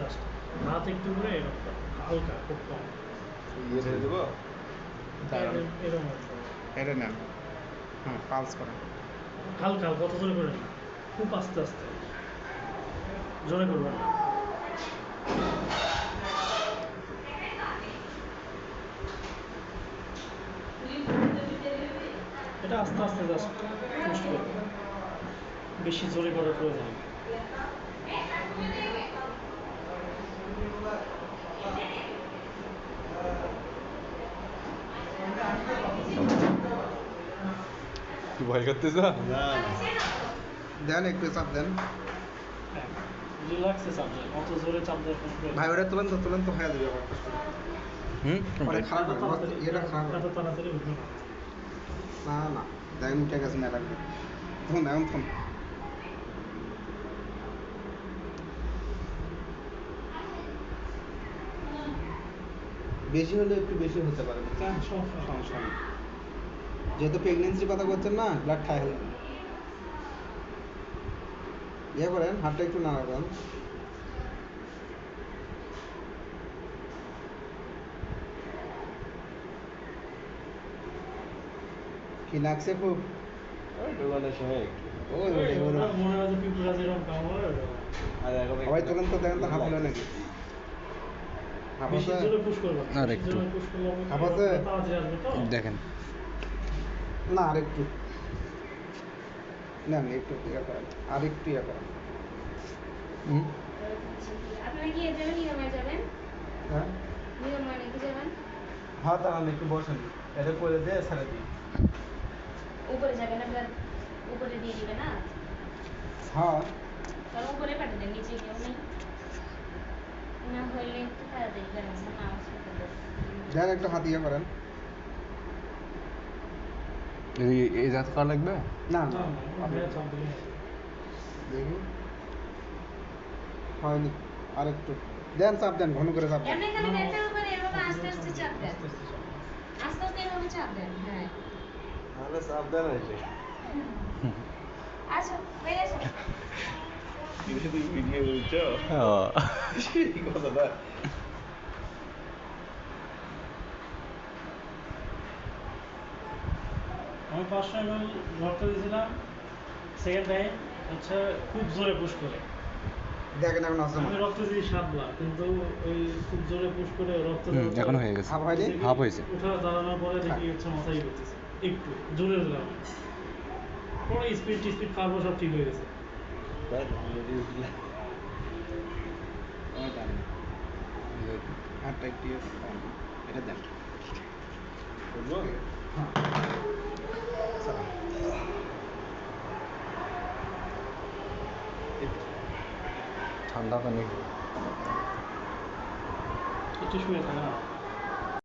হাতে একটু করে এরকম হালকা খুব কম। ইয়ে দেবো? এরকম- এরকম এটা নেন। হ্যাঁ পালস করেন। হালকা অত জোরে করেন খুব আস্তে আস্তে। জোরে করবেন না। এটা আস্তে আস্তে জাস্ট পুশ বেশি জোরে করার প্রয়োজন নেই। কি ভয় করতেছ না দেন একটু চাপ দেন হ্যাঁ রিল্যাক্সে চাপ দেন অত জোরে চাপ দেওয়ার কোনো প্রয়োজন ভাই নেই। ওটা তুলেন তো তুলেন তো হয়ে যাবে আবার হুম পরে খারাপ এত হবে তাড়াতাড়ি- এটা খারাপ হবে এত তাড়াতাড়ি উঠবে না না না দেখেন উঠে গেছে না লাগবে তখন এখন ফোন বেশি হলে একটু বেশি হতে পারে। বুঝছেন সমস্যা নেই। যেহেতু প্রেগনেন্সির কথা বলছেন না ব্লাড খাই হলে ইয়ে করেন হাতটা একটু নাড়া করেন। কি লাগছে খুব? ওই ওই মনে হয় আর এখন তো দেখেন তো হাফ হলো নাকি? দেখেন। না আর একটু। না না, একটু ইয়ে করেন। আর একটু ইয়ে করেন। হ্যাঁ? হ্যাঁ দাঁড়ান একটু বসেন। এটা করে দিয়ে ছেড়ে দিই উপরে যাবেন আপনার উপরে দিয়ে দিবেন না? হ্যাঁ। তাহলে উপরে পাঠিয়ে দেন নিচে কেউ নেই না হইলে একটু তাড়াতাড়ি করেন না অসুবিধা নেই। দেন একটু হাত ইয়ে করেন এই এই জাত করা লাগবে না না, না না, আমরা চাপ দিলে হবে। দেখি হয়নি আর একটু দেন চাপ দেন ঘন করে চাপ দেন এমনি খালি পেটের উপরে এভাবে আস্তে আস্তে চাপ দেন আস্তে আস্তে চাপ দেন। আস্তে আস্তে এভাবে চাপ দেন হ্যাঁ তাহলে সাবধান হয়েছে আসো বেরিয়ে আসো তুমি শুধু ভিডিও বলছো সেই কথাটা আমি পাঁচশো এম এল রক্ত দিয়েছিলাম সেকেন্ড টাইম হচ্ছে খুব জোরে পুশ করে। দেখেন এখন আছে আমি রক্ত দিই সাতবার কিন্তু ওই খুব জোরে পুশ করে রক্ত এখন হয়ে গেছে। হাফ হয়নি? হাফ হয়েছে। উঠে দাঁড়ানোর পরে দেখি হচ্ছে মাথায় করতেছে একটু জোরে দিলাম পরে স্পিড টিস্পিড খাব সব ঠিক হয়ে গেছে। তাই তো, আমি 잔다 그니. 이 티슈에 그냥.